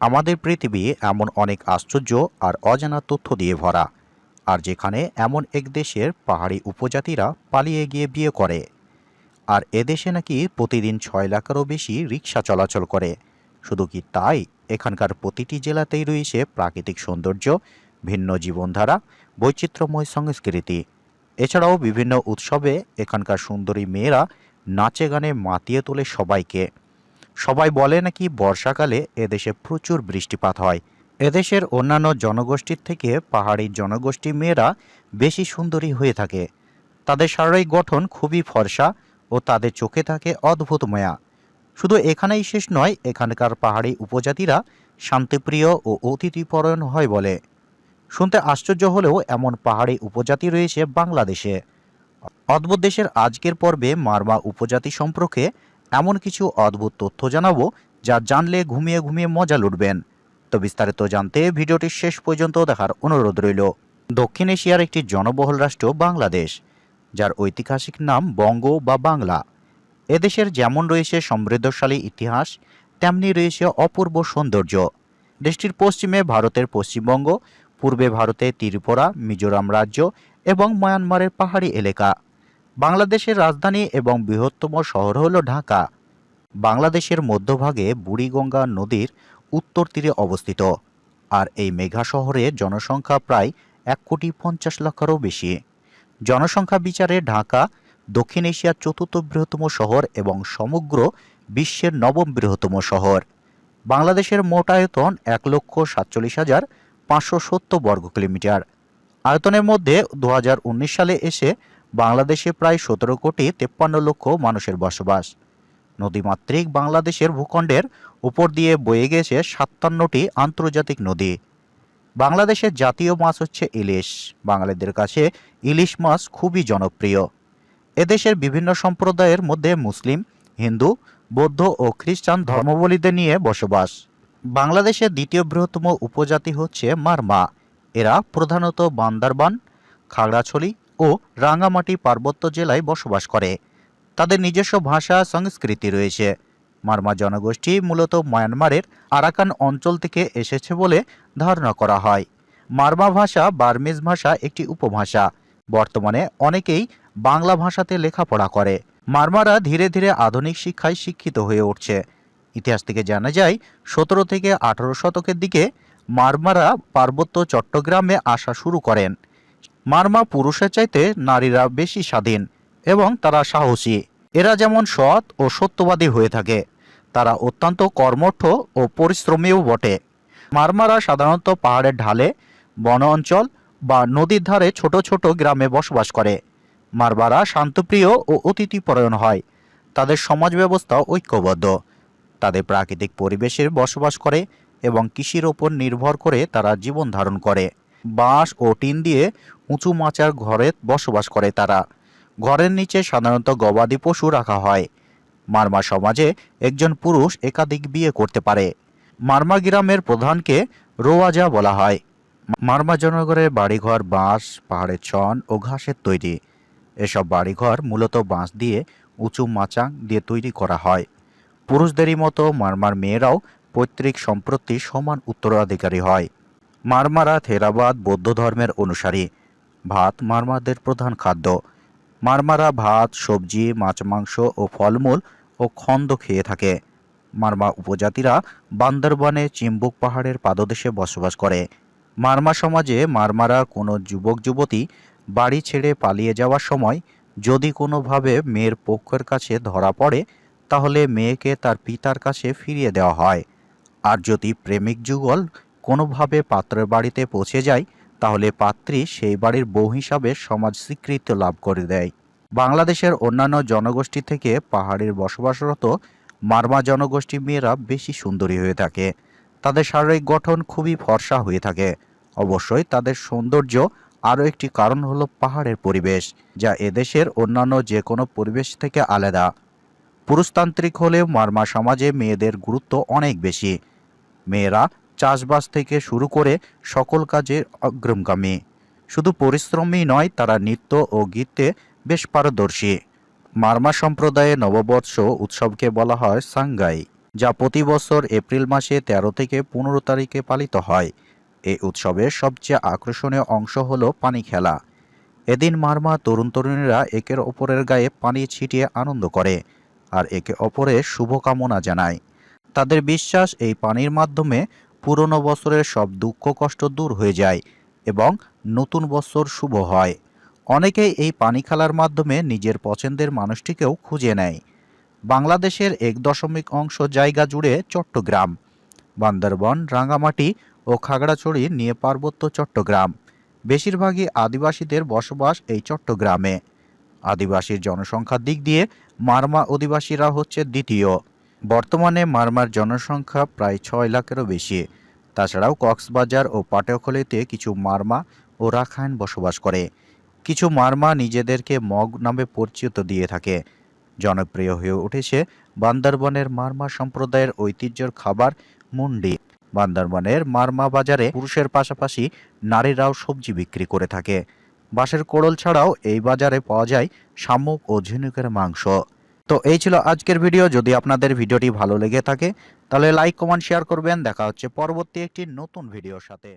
আমাদের পৃথিবী এমন অনেক আশ্চর্য আর অজানা তথ্য দিয়ে ভরা, আর যেখানে এমন এক দেশের পাহাড়ি উপজাতিরা পালিয়ে গিয়ে বিয়ে করে। আর এদেশে নাকি প্রতিদিন ছয় লাখেরও বেশি রিক্সা চলাচল করে। শুধু কি তাই? এখানকার প্রতিটি জেলাতেই রয়েছে প্রাকৃতিক সৌন্দর্য, ভিন্ন জীবনধারা, বৈচিত্র্যময় সংস্কৃতি। এছাড়াও বিভিন্ন উৎসবে এখানকার সুন্দরী মেয়েরা নাচে গানে মাতিয়ে তোলে সবাইকে। সবাই বলে নাকি বর্ষাকালে এদেশে প্রচুর বৃষ্টিপাত হয়। এদেশের অন্যান্য জনগোষ্ঠীর থেকে পাহাড়ি জনগোষ্ঠী মেয়েরা বেশি সুন্দরী হয়ে থাকে। তাদের শারীরিক গঠন খুবই ফর্সা ও তাদের চোখে থাকে অদ্ভুত মায়া। শুধু এখানেই শেষ নয়, এখানকার পাহাড়ি উপজাতিরা শান্তিপ্রিয় ও অতিথিপরায়ণ হয় বলে। শুনতে আশ্চর্য হলেও এমন পাহাড়ি উপজাতি রয়েছে বাংলাদেশে। অদ্ভুত দেশের আজকের পর্বে মারমা উপজাতি সম্পর্কে এমন কিছু অদ্ভুত তথ্য জানাব যা জানলে ঘুমিয়ে ঘুমিয়ে মজা লুটবেন। তো বিস্তারিত জানতে ভিডিওটি শেষ পর্যন্ত দেখার অনুরোধ রইল। দক্ষিণ এশিয়ার একটি জনবহুল রাষ্ট্র বাংলাদেশ, যার ঐতিহাসিক নাম বঙ্গ বা বাংলা। এদেশের যেমন রয়েছে সমৃদ্ধশালী ইতিহাস, তেমনি রয়েছে অপূর্ব সৌন্দর্য। দেশটির পশ্চিমে ভারতের পশ্চিমবঙ্গ, পূর্বে ভারতে ত্রিপুরা, মিজোরাম রাজ্য এবং মায়ানমারের পাহাড়ি এলাকা। বাংলাদেশের রাজধানী এবং বৃহত্তম শহর হল ঢাকা। বাংলাদেশের মধ্যভাগে বুড়িগঙ্গা নদীর উত্তর তীরে অবস্থিত। আর এই মেঘা শহরে জনসংখ্যা প্রায় এক কোটি পঞ্চাশ লক্ষেরও বেশি। জনসংখ্যা বিচারে ঢাকা দক্ষিণ এশিয়ার চতুর্থ বৃহত্তম শহর এবং সমগ্র বিশ্বের নবম বৃহত্তম শহর। বাংলাদেশের মোট আয়তন এক লক্ষ সাতচল্লিশ হাজার পাঁচশো সত্তর বর্গ কিলোমিটার আয়তনের মধ্যে দু হাজার উনিশ সালে এসে বাংলাদেশে প্রায় সতেরো কোটি তেপ্পান্ন লক্ষ মানুষের বসবাস। নদীমাতৃক বাংলাদেশের ভূখণ্ডের উপর দিয়ে বয়ে গেছে সাতান্নটি আন্তর্জাতিক নদী। বাংলাদেশের জাতীয় মাছ হচ্ছে ইলিশ। বাঙালিদের কাছে ইলিশ মাছ খুবই জনপ্রিয়। এদেশের বিভিন্ন সম্প্রদায়ের মধ্যে মুসলিম, হিন্দু, বৌদ্ধ ও খ্রিস্টান ধর্মাবলীদের নিয়ে বসবাস। বাংলাদেশের দ্বিতীয় বৃহত্তম উপজাতি হচ্ছে মারমা। এরা প্রধানত বান্দারবান, খাগড়াছড়ি ও রাঙ্গামাটি পার্বত্য জেলায় বসবাস করে। তাদের নিজস্ব ভাষা, সংস্কৃতি রয়েছে। মারমা জনগোষ্ঠী মূলত মায়ানমারের আরাকান অঞ্চল থেকে এসেছে বলে ধারণা করা হয়। মারমা ভাষা বার্মিজ ভাষা একটি উপভাষা। বর্তমানে অনেকেই বাংলা ভাষাতে লেখাপড়া করে। মারমারা ধীরে ধীরে আধুনিক শিক্ষায় শিক্ষিত হয়ে উঠছে। ইতিহাস থেকে জানা যায়, সতেরো থেকে আঠারো শতকের দিকে মারমারা পার্বত্য চট্টগ্রামে আসা শুরু করেন। মারমা পুরুষের চাইতে নারীরা বেশি স্বাধীন এবং তারা সাহসী। এরা যেমন সৎ ও সত্যবাদী হয়ে থাকে, তারা অত্যন্ত কর্মঠ ও পরিশ্রমীও বটে। মারমারা সাধারণত পাহাড়ের ঢালে, বন অঞ্চল বা নদীর ধারে ছোট ছোট গ্রামে বসবাস করে। মারবারা শান্তপ্রিয় ও অতিথিপরায়ণ হয়। তাদের সমাজ ব্যবস্থা ঐক্যবদ্ধ। তাদের প্রাকৃতিক পরিবেশে বসবাস করে এবং কৃষির ওপর নির্ভর করে তারা জীবন ধারণ করে। বাঁশ ও টিন দিয়ে উঁচু মাচার ঘরে বসবাস করে তারা। ঘরের নিচে সাধারণত গবাদি পশু রাখা হয়। মারমা সমাজে একজন পুরুষ একাধিক বিয়ে করতে পারে। মারমা গ্রামের প্রধানকে রোয়াজা বলা হয়। মারমা জনগরের বাড়িঘর, বাঁশ, পাহাড়ের ছন ও ঘাসের তৈরি। এসব বাড়িঘর মূলত বাঁশ দিয়ে উঁচু মাচাং দিয়ে তৈরি করা হয়। পুরুষদেরই মতো মারমার মেয়েরাও পৈতৃক সম্পত্তি সমান উত্তরাধিকারী হয়। মারমারা থেরাবাদ বৌদ্ধ ধর্মের অনুসারী। ভাত মারমারদের প্রধান খাদ্য। মারমারা ভাত, সবজি, মাছ, মাংস ও ফলমূল ও খন্দ খেয়ে থাকে। মারমা উপজাতিরা বান্দরবানে চিম্বুক পাহাড়ের পাদদেশে বসবাস করে। মারমা সমাজে মারমারা কোনো যুবক, যুবতী বাড়ি ছেড়ে পালিয়ে যাওয়ার সময় যদি কোনোভাবে মেয়ের পক্ষের কাছে ধরা পড়ে, তাহলে মেয়েকে তার পিতার কাছে ফিরিয়ে দেওয়া হয়। আর যদি প্রেমিক যুগল কোনোভাবে পাত্রের বাড়িতে পৌঁছে যায়, তাহলে পাত্রী সেই বাড়ির বউ হিসাবে সমাজ স্বীকৃতি লাভ করে দেয়। বাংলাদেশের অন্যান্য জনগোষ্ঠী থেকে পাহাড়ের বসবাসরত মারমা জনগোষ্ঠী মেয়েরা বেশি সুন্দরী হয়ে থাকে। তাদের শারীরিক গঠন খুবই ফর্সা হয়ে থাকে। অবশ্যই তাদের সৌন্দর্য আরও একটি কারণ হলো পাহাড়ের পরিবেশ, যা এদেশের অন্যান্য যে কোনো পরিবেশ থেকে আলাদা। পুরুষতান্ত্রিক হলেও মারমা সমাজে মেয়েদের গুরুত্ব অনেক বেশি। মেয়েরা চাষবাস থেকে শুরু করে সকল কাজে অগ্রমগামী শুধু পরিশ্রমী নয়, তারা নৃত্য ও গীতে বেশ পারদর্শী। মারমা সম্প্রদায়ে নববর্ষ উৎসবকে বলা হয় সাংগাই যা প্রতি বছর এপ্রিল মাসে ১৩ থেকে পনেরো তারিখে পালিত হয়। এই উৎসবের সবচেয়ে আকর্ষণীয় অংশ হল পানি খেলা। এদিন মারমা তরুণ তরুণীরা একের অপরের গায়ে পানি ছিটিয়ে আনন্দ করে আর একে অপরের শুভকামনা জানায়। তাদের বিশ্বাস এই পানির মাধ্যমে পুরনো বছরের সব দুঃখ কষ্ট দূর হয়ে যায় এবং নতুন বছর শুভ হয়। অনেকেই এই পানি খেলার মাধ্যমে নিজের পছন্দের মানুষটিকেও খুঁজে নেয়। বাংলাদেশের এক দশমিক অংশ জায়গা জুড়ে চট্টগ্রাম, বান্দরবন, রাঙ্গামাটি ও খাগড়াছড়ি নিয়ে পার্বত্য চট্টগ্রাম। বেশিরভাগই আদিবাসীদের বসবাস এই চট্টগ্রামে। আদিবাসীর জনসংখ্যার দিক দিয়ে মারমা অধিবাসীরা হচ্ছে দ্বিতীয়। বর্তমানে মারমার জনসংখ্যা প্রায় ছয় লাখেরও বেশি। তাছাড়াও কক্সবাজার ও পাটুয়াখালীতে কিছু মারমা ও রাখাইন বসবাস করে। কিছু মারমা নিজেদেরকে মগ নামে পরিচিত দিয়ে থাকে। জনপ্রিয় হয়ে উঠেছে বান্দরবনের মারমা সম্প্রদায়ের ঐতিহ্যের খাবার মুন্ডি। বান্দরবনের মারমা বাজারে পুরুষের পাশাপাশি নারীরাও সবজি বিক্রি করে থাকে। বাঁশের কোড়ল ছাড়াও এই বাজারে পাওয়া যায় শামুক ও ঝিনুকের মাংস। তো এই ছিল আজকের ভিডিও। যদি আপনাদের ভিডিওটি ভালো লেগে থাকে, তাহলে লাইক, কমেন্ট, শেয়ার করবেন। দেখা হচ্ছে পরবর্তী একটি নতুন ভিডিওর সাথে।